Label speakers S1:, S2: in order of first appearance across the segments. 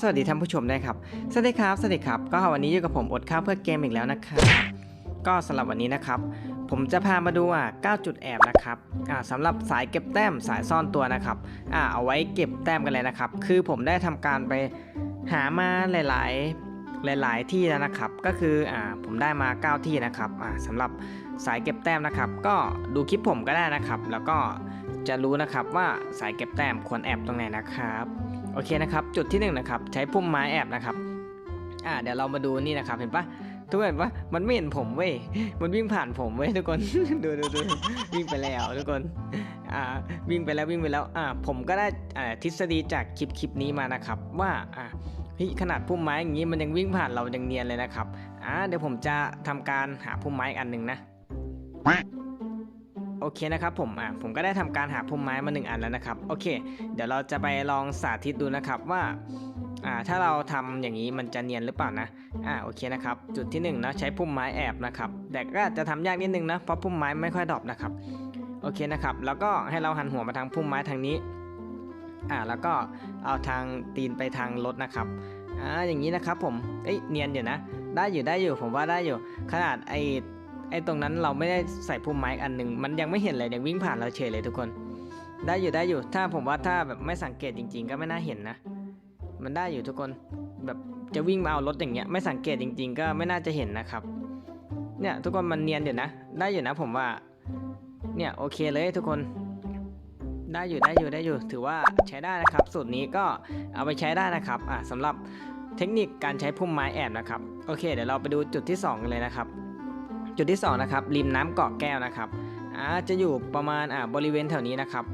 S1: สวัสดีท่านผู้ชมด้วยครับ สวัสดีครับ สวัสดีครับ ก็วันนี้อยู่กับผมอดข้าวเพื่อเกมอีกแล้วนะครับ ก็สำหรับวันนี้นะครับ ผมจะพามาดูอะ9จุดแอบนะครับ อ่าสำหรับสายเก็บแต้มสายซ่อนตัวนะครับ อ่าเอาไว้เก็บแต้มกันเลยนะครับ คือผมได้ทำการไปหามาหลาย ๆ หลาย ๆ ที่แล้วนะครับ ก็คือ อ่า ผมได้มา 9 ที่นะครับ อ่าสำหรับสายเก็บแต้มนะครับ ก็ดูคลิปผมก็ได้นะครับ แล้วก็จะรู้นะครับว่าสายเก็บแต้มควรแอบตรงไหนนะครับ โอเคนะครับ จุดที่1นงนะครับใช้พุ่มไม้แอบนะครับอ่าเดี๋ยวเรามาดูนี่นะครับเห็นปะทุกคนเห็นปะมันไม่เห็นผมเว้ย มันวิ่งผ่านผมเว้ยทุกคน ดูดูดูวิ่งไปแล้วทุกคน อ่าวิ่งไปแล้ววิ่งไปแล้ว อ่าผมก็ได้อ่าทฤษฎีจากคลิปคลิปนี้มานะครับ ว่าอ่าเฮ้ยขนาดพุ่มไม้อย่างนี้มันยังวิ่งผ่านเรายังเนียนเลยนะครับ อ่าเดี๋ยวผมจะทำการหาพุ่มไม้อีกอันหนึ่งนะ โอเคนะครับผมอะผมก็ได้ทำการหาพุ่มไม้มาหนึ่งอันแล้วนะครับโอเค เดี๋ยวเราจะไปลองสาธิตดูนะครับว่าอ่าถ้าเราทำอย่างนี้มันจะเนียนหรือเปล่านะอ่าโอเคนะครับจุดที่1นึ่งนะใช้พุ่มไม้แอบนะครับแต่ก็จะทำยากนิดนึงนะเพราะพุ่มไม้ไม่ค่อยดอปนะครับโอเคนะครับแล้วก็ให้เราหันหัวมาทางพุ่มไม้ทางนี้อ่าแล้วก็เอาทางตีนไปทางรถนะครับอ่าอย่างนี้นะครับผมเอ้ยเนียนอยู่นะ ได้อยู่ได้อยู่ผมว่าได้อยู่ ขนาดไอ ไอตรงนั้นเราไม่ได้ใส่พุ่มไม้อันหนึ่งมันยังไม่เห็นเลยยังวิ่งผ่านเราเฉยเลยทุกคน ได้อยู่ได้อยู่ถ้าผมว่าถ้าแบบไม่สังเกตจริง ๆ ก็ไม่น่าเห็นนะ มันได้อยู่ทุกคนแบบจะวิ่งมาเอารถอย่างเงี้ยไม่สังเกตจริง ๆ ก็ไม่น่าจะเห็นนะครับ เนี่ยทุกคนมันเนียนอยู่นะ ได้อยู่นะผมว่าเนี่ยโอเคเลยทุกคนได้อยู่ได้อยู่ได้อยู่ถือว่าใช้ได้นะครับ สูตรนี้ก็เอาไปใช้ได้นะครับอ่าสำหรับเทคนิคการใช้พุ่มไม้แอบนะครับ โอเค เดี๋ยวเราไปดูจุดที่สองกันเลยนะครับ จุดที่สองนะครับริมน้ำเกาะแก้วนะครับอ่าจะอยู่ประมาณอ่าบริเวณแถวนี้นะครับ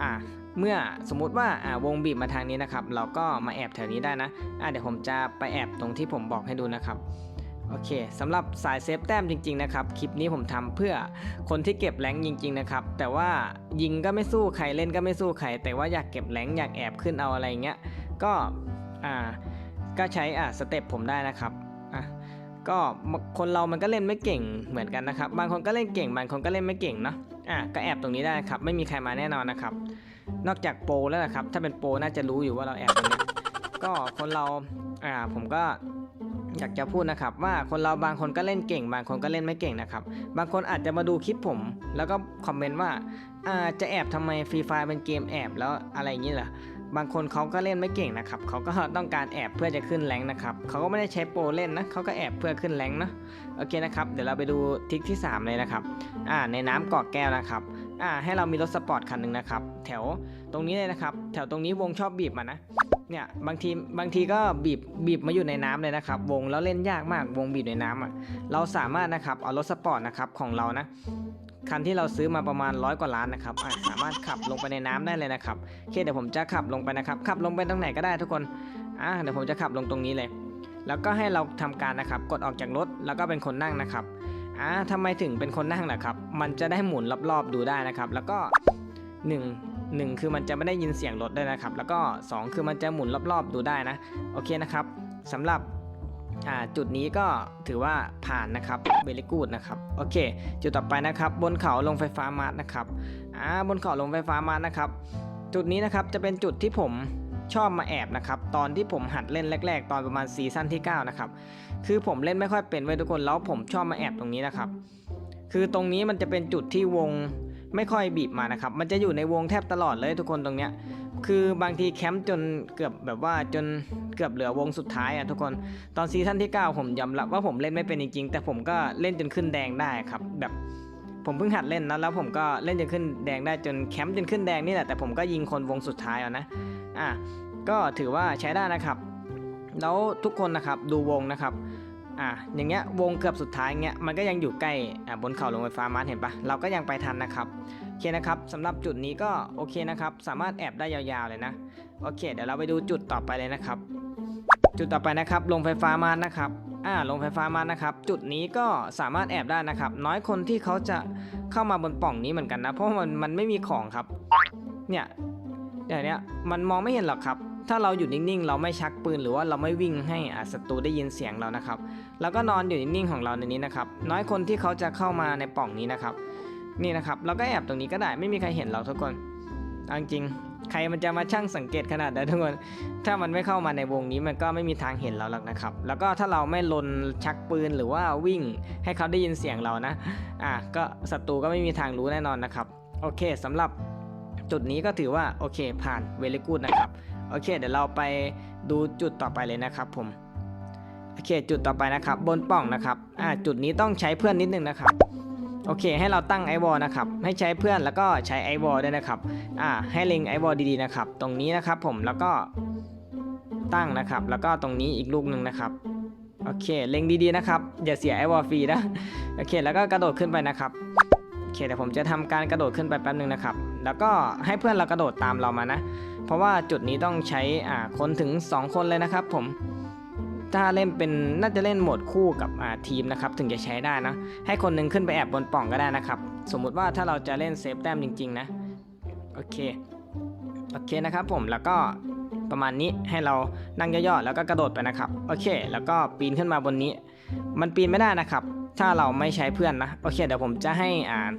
S1: อ่าเมื่อสมมุติว่าอ่าวงบีบมาทางนี้นะครับ เราก็มาแอบแถวนี้ได้นะอ่าเดี๋ยวผมจะไปแอบตรงที่ผมบอกให้ดูนะครับโอเคสำหรับสายเซฟแต้มจริงๆนะครับคลิปนี้ผมทำเพื่อคนที่เก็บแรงจริง ๆนะครับ แต่ว่ายิงก็ไม่สู้ใครเล่นก็ไม่สู้ใครแต่ว่าอยากเก็บแรงอยากแอบขึ้นเอาอะไรเงี้ยก็อ่าก็ใช้อ่าสเต็ปผมได้นะครับ ก็คนเรามันก็เล่นไม่เก่งเหมือนกันนะครับ บางคนก็เล่นเก่ง บางคนก็เล่นไม่เก่งเนาะอะก็แอบตรงนี้ได้ครับ ไม่มีใครมาแน่นอนนะครับ นอกจากโปรแล้วนะครับ ถ้าเป็นโปรน่าจะรู้อยู่ว่าเราแอบตรงนี้ก็คนเราอ่าผมก็อยากจะพูดนะครับว่าคนเราบางคนก็เล่นเก่ง บางคนก็เล่นไม่เก่งนะครับ บางคนอาจจะมาดูคลิปผม แล้วก็คอมเมนต์ว่าอ่าจะแอบทำไมฟรีไฟเป็นเกมแอบแล้วอะไรอย่างนี้เหรอ บางคนเขาก็เล่นไม่เก่งนะครับเขาก็ต้องการแอบเพื่อจะขึ้นแรงนะครับเขาก็ไม่ได้ใช้โปรเล่นนะเขาก็แอบเพื่อขึ้นแรงนะโอเคนะครับเดี๋ยวเราไปดูทิกที่ 3 เลยนะครับอ่าในน้ำเกาะแก้วนะครับอ่าให้เรามีรถสปอร์ตคันหนึ่งนะครับแถวตรงนี้เลยนะครับ แถวตรงนี้วงชอบบีบมานะเนี่ยบางทีบางทีก็บีบบีบมาอยู่ในน้ำเลยนะครับ วงแล้วเล่นยากมากวงบีบในน้ำอะเราสามารถนะครับเอารถสปอร์ตนะครับของเรานะ คันที่เราซื้อมาประมาณร้อยกว่าล้านนะครับสามารถขับลงไปในน้ำได้เลยนะครับโอเคเดี๋ยวผมจะขับลงไปนะครับขับลงไปตรงไหนก็ได้ทุกคนอะเดี๋ยวผมจะขับลงตรงนี้เลย แล้วก็ให้เราทำการนะครับ กดออกจากรถแล้วก็เป็นคนนั่งนะครับอ่าทำไมถึงเป็นคนนั่งล่ะครับ มันจะได้หมุนรอบๆดูได้นะครับ แล้วก็1 1คือมันจะไม่ได้ยินเสียงรถด้วยนะครับ แล้วก็ 2 คือมันจะหมุนรอบๆดูได้นะ โอเคนะครับสำหรับ อ่าจุดนี้ก็ถือว่าผ่านนะครับเบลิกูดนะครับโอเค จุดต่อไปนะครับ บนเขาลงไฟฟ้ามาร์ทนะครับอ่าบนเขาลงไฟฟ้ามาร์ทนะครับ จุดนี้นะครับจะเป็นจุดที่ผมชอบมาแอบนะครับตอนที่ผมหัดเล่นแรก ๆ ตอนประมาณซีซั่นที่9นะครับคือผมเล่นไม่ค่อยเป็นไว้ยทุกคนแล้วผมชอบมาแอบตรงนี้นะครับ คือตรงนี้มันจะเป็นจุดที่วงไม่ค่อยบีบมานะครับ มันจะอยู่ในวงแทบตลอดเลยทุกคนตรงเนี้ย คือบางทีแคมป์จนเกือบแบบว่าจนเกือบเหลือวงสุดท้ายอะทุกคนตอนซีซั่นที่ 9 ผมยอมรับว่าผมเล่นไม่เป็นจริงๆแต่ผมก็เล่นจนขึ้นแดงได้ครับ แบบผมเพิ่งหัดเล่นนะแล้วผมก็เล่นจนขึ้นแดงได้จนแคมป์จนขึ้นแดงนี่แหละแต่ผมก็ยิงคนวงสุดท้ายเอานะอะก็ถือว่าใช้ได้นะครับ แล้วทุกคนนะครับดูวงนะครับอะอย่างเงี้ยวงเกือบสุดท้ายเงี้ยมันก็ยังอยู่ใกล้อะบนเขาลงไฟฟ้ามาร์ทเห็นปะเราก็ยังไปทันนะครับ อเคนะครับสำหรับจุดนี้ก็โอเคนะครับ สามารถแอบได้ยาวๆเลยนะ โอเค เดี๋ยวเราไปดูจุดต่อไปเลยนะครับ จุดต่อไปนะครับลงไฟฟ้ามานะครับอ่าลงไฟฟ้ามานะครับ จุดนี้ก็สามารถแอบได้นะครับ น้อยคนที่เขาจะเข้ามาบนป่องนี้เหมือนกันนะ เพราะมันมันไม่มีของครับ เนี่ยเดี๋ยวเนี้ยมันมองไม่เห็นหรอกครับ ถ้าเราอยู่นิ่งๆ เราไม่ชักปืนหรือว่าเราไม่วิ่งให้อ่าศัตรูได้ยินเสียงเรานะครับ แล้วก็นอนอยู่นิ่งๆของเราในนี้นะครับ น้อยคนที่เขาจะเข้ามาในป่องนี้นะครับ นี่นะครับเราก็แอบตรงนี้ก็ได้ไม่มีใครเห็นเราทุกคนเอาจริงใครมันจะมาช่างสังเกตขนาดนั้นทุกคน ถ้ามันไม่เข้ามาในวงนี้มันก็ไม่มีทางเห็นเราหรอกนะครับ แล้วก็ถ้าเราไม่ลนชักปืนหรือว่าวิ่งให้เขาได้ยินเสียงเรานะ อะก็ศัตรูก็ไม่มีทางรู้แน่นอนนะครับ โอเคสำหรับจุดนี้ก็ถือว่าโอเคผ่านเวลิกูดนะครับ โอเค เดี๋ยวเราไปดูจุดต่อไปเลยนะครับผม โอเคจุดต่อไปนะครับ บนป่องนะครับ อ่าจุดนี้ต้องใช้เพื่อนนิดนึงนะครับ โอเค ให้เราตั้งไอวอลนะครับ ให้ใช้เพื่อนแล้วก็ใช้ไอวอลด้วยนะครับ อ่า ให้เล็งไอวอลดีๆนะครับ ตรงนี้นะครับผม แล้วก็ตั้งนะครับ แล้วก็ตรงนี้อีกลูกหนึ่งนะครับ โอเค เล็งดีๆนะครับ อย่าเสียไอวอลฟรีนะ โอเค แล้วก็กระโดดขึ้นไปนะครับ โอเค เดี๋ยวผมจะทำการกระโดดขึ้นไปแป๊บนึงนะครับ แล้วก็ให้เพื่อนเรากระโดดตามเรามานะ เพราะว่าจุดนี้ต้องใช้ อ่า คนถึง 2 คนเลยนะครับผม ถ้าเล่นเป็นน่าจะเล่นโหมดคู่กับทีมนะครับถึงจะใช้ได้นะ ให้คนหนึงขึ้นไปแอบบนป่องก็ได้นะครับ สมมุติว่าถ้าเราจะเล่นเซฟแต้มจริง ๆ นะ โอเค โอเคนะครับผมแล้วก็ประมาณนี้ให้เรานั่งย่อๆแล้วก็กระโดดไปนะครับ โอเค แล้วก็ปีนขึ้นมาบนนี้ มันปีนไม่ได้นะครับ ถ้าเราไม่ใช้เพื่อนนะโอเคเดี๋ยวผมจะให้อ่าน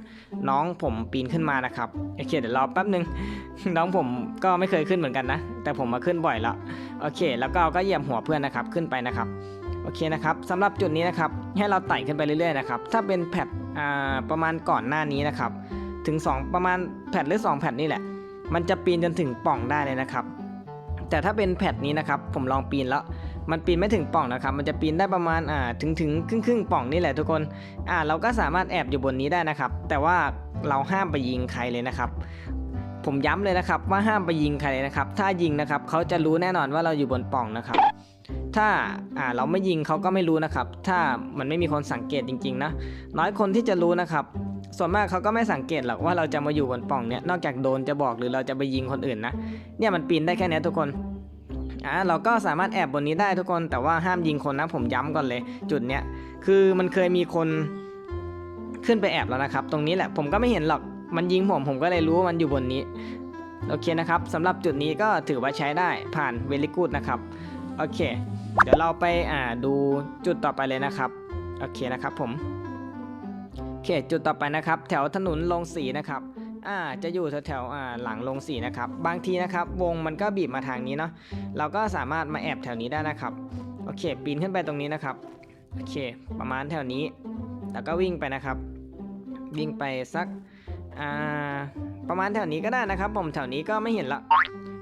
S1: น้องผมปีนขึ้นมานะครับโอเคเดี๋ยวรอแป๊บนึง น้องผมก็ไม่เคยขึ้นเหมือนกันนะ แต่ผมมาขึ้นบ่อยแล้วโอเค แล้วก็ก็เหยียบหัวเพื่อนนะครับขึ้นไปนะครับโอเคนะครับสำหรับจุดนี้นะครับให้เราไต่ขึ้นไปเรื่อยๆนะครับถ้าเป็นแพทอ่าประมาณก่อนหน้านี้นะครับ ถึง 2 ประมาณแพทหรือ 2 แพทนี่แหละ มันจะปีนจนถึงป่องได้เลยนะครับ แต่ถ้าเป็นแพทนี้นะครับ ผมลองปีนแล้ว มันปีนไม่ถึงป่องนะครับ มันจะปีนได้ประมาณอ่าถึงถึงครึ่งครึ่งป่องนี่แหละทุกคนอ่าเราก็สามารถแอบอยู่บนนี้ได้นะครับ แต่ว่าเราห้ามไปยิงใครเลยนะครับผมย้ำเลยนะครับว่าห้ามไปยิงใครเลยนะครับ ถ้ายิงนะครับเขาจะรู้แน่นอนว่าเราอยู่บนป่องนะครับ ถ้าอ่าเราไม่ยิงเขาก็ไม่รู้นะครับ ถ้ามันไม่มีคนสังเกตจริงๆนะน้อยคนที่จะรู้นะครับ ส่วนมากเขาก็ไม่สังเกตหรอกว่าเราจะมาอยู่บนป่องเนี่ยนอกจากโดนจะบอกหรือเราจะไปยิงคนอื่นนะเนี่ยมันปีนได้แค่นี้ทุกคน อ่าเราก็สามารถแอบบนนี้ได้ทุกคนแต่ว่าห้ามยิงคนนะผมย้ำก่อนเลย จุดเนี้ยคือมันเคยมีคนขึ้นไปแอบแล้วนะครับ ตรงนี้แหละผมก็ไม่เห็นหรอกมันยิงผมผมก็เลยรู้ว่ามันอยู่บนนี้โอเคนะครับสำหรับจุดนี้ก็ถือว่าใช้ได้ผ่านเวลิกูดนะครับโอเค เดี๋ยวเราไปอ่าดูจุดต่อไปเลยนะครับโอเคนะครับผมโอเคจุดต่อไปนะครับ แถวถนนลงสีนะครับ อ่าจะอยู่แถวๆอ่าหลังลงสีนะครับ บางทีนะครับ วงมันก็บีบมาทางนี้เนาะเราก็สามารถมาแอบแถวนี้ได้นะครับโอเค ปีนขึ้นไปตรงนี้นะครับโอเค ประมาณแถวนี้ แล้วก็วิ่งไปนะครับ วิ่งไปสักอ่าประมาณแถวนี้ก็ได้นะครับ ผมแถวนี้ก็ไม่เห็นละ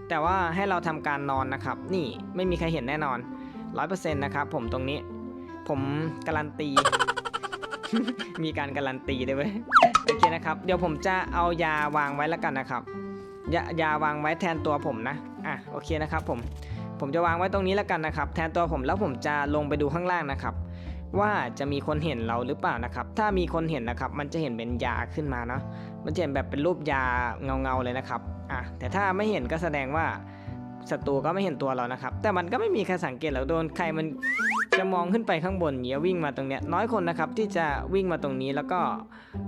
S1: แต่ว่าให้เราทำการนอนนะครับ นี่ไม่มีใครเห็นแน่นอน100%นะครับผมตรงนี้ ผมการันตี มีการการันตีด้วยเวย โอเคนะครับ เดี๋ยวผมจะเอายาวางไว้แล้วกันนะครับยายาวางไว้แทนตัวผมนะ อะโอเคนะครับผม ผมจะวางไว้ตรงนี้แล้วกันนะครับ แทนตัวผมแล้วผมจะลงไปดูข้างล่างนะครับ ว่าจะมีคนเห็นเราหรือเปล่านะครับ ถ้ามีคนเห็นนะครับ มันจะเห็นเป็นยาขึ้นมาเนาะ มันจะเห็นแบบเป็นรูปยาเงาๆเลยนะครับ อะแต่ถ้าไม่เห็นก็แสดงว่าศัตรูก็ไม่เห็นตัวเรานะครับ แต่มันก็ไม่มีใครสังเกตหรอกโดนใครมัน จะมองขึ้นไปข้างบนเนี้ยวิ่งมาตรงเนี้ยน้อยคนนะครับที่จะวิ่งมาตรงนี้แล้วก็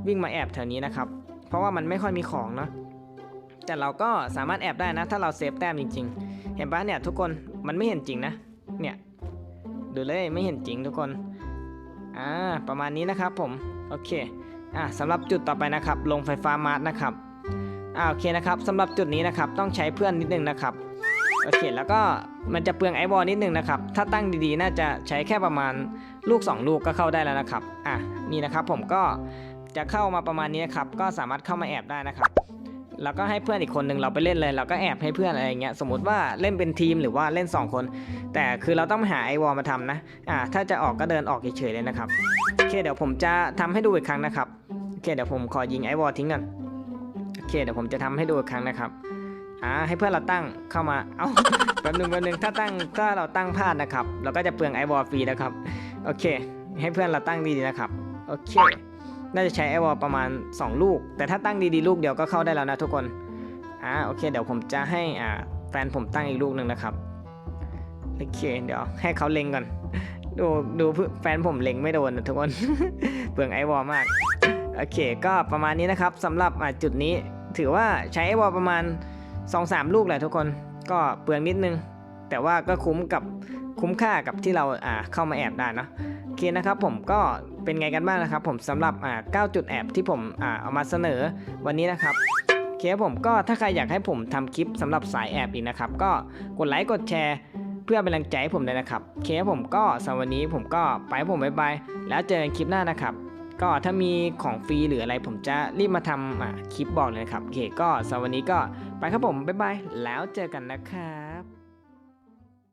S1: วิ่งมาแอบแถวนี้นะครับ เพราะว่ามันไม่ค่อยมีของเนาะแต่เราก็สามารถแอบได้นะ ถ้าเราเซฟแต้มจริง ๆ เห็นปะเนี่ยทุกคนมันไม่เห็นจริงนะเนี่ยดูเลยไม่เห็นจริงทุกคนอ่าประมาณนี้นะครับผมโอเคอ่าสำหรับจุดต่อไปนะครับลงไฟฟ้ามาร์ทนะครับอ่าโอเคนะครับสำหรับจุดนี้นะครับต้องใช้เพื่อนนิดนึงนะครับ โอเค แล้วก็มันจะเปลืองไอวอลนิดนึงนะครับ ถ้าตั้งดีๆ น่าจะใช้แค่ประมาณลูก 2 ลูกก็เข้าได้แล้วนะครับ อะ นี่นะครับผมก็จะเข้ามาประมาณนี้นครับ ก็สามารถเข้ามาแอบได้นะครับแล้วก็ให้เพื่อนอีกคนหนึ่งเราไปเล่นเลย เราก็แอบให้เพื่อนอะไรอย่างเงี้ยสมมติว่าเล่นเป็นทีมหรือว่าเล่น 2 คน แต่คือเราต้องหาไอวอลมาทำนะอ่าถ้าจะออกก็เดินออกเฉยๆเลยนะครับโอเคเดี๋ยวผมจะทำให้ดูอีกครั้งนะครับโอเคเดี๋ยวผมขอยิงไอวอลทิ้งก่อนโอเคเดี๋ยวผมจะทำให้ดูอีกครั้งนะครับ อ่าให้เพื่อนเราตั้งเข้ามา เอ้าแป๊บนึงแป๊บนึงถ้าตั้งถ้าเราตั้งพลาดนะครับ เราก็จะเปลืองไอวอลฟรีนะครับ โอเค ให้เพื่อนเราตั้งดีๆนะครับ โอเค น่าจะใช้ไอวอลประมาณ 2 ลูก แต่ถ้าตั้งดีๆลูกเดียวก็เข้าได้แล้วนะทุกคน อ่า โอเค เดี๋ยวผมจะให้อ่าแฟนผมตั้งอีกลูกหนึ่งนะครับ โอเค เดี๋ยวให้เขาเล็งก่อน ดูดูเพื่อนแฟนผมเล็งไม่โดนนะทุกคน เปลืองไอวอลมาก โอเค ก็ประมาณนี้นะครับสำหรับอ่าจุดนี้ถือว่าใช้ไอวอลประมาณ 2-3 ลูกแหละทุกคนก็เปลืองนิดนึง แต่ว่าก็คุ้มกับคุ้มค่ากับที่เราอ่าเข้ามาแอบได้เนะโอเคนะครับผมก็เป็นไงกันบ้างนะครับ ผมสำหรับอ่า9จุดแอบที่ผมอ่าเอามาเสนอวันนี้นะครับโอเคผมก็ถ้าใครอยากให้ผมทำคลิปสำหรับสายแอบอีกนะครับ ก็กดไลค์กดแชร์เพื่อเป็นแรงใจให้ผมเลยนะครับโอเคผมก็สำหรับวันนี้ผมก็ไปผมบายบาย แล้วเจอกันคลิปหน้านะครับ ก็ถ้ามีของฟรีหรืออะไรผมจะรีบมาทำคลิปบอกเลยครับโอเคก็สำหรับวันนี้ก็ไปครับผมบ๊ายบายแล้วเจอกันนะครับ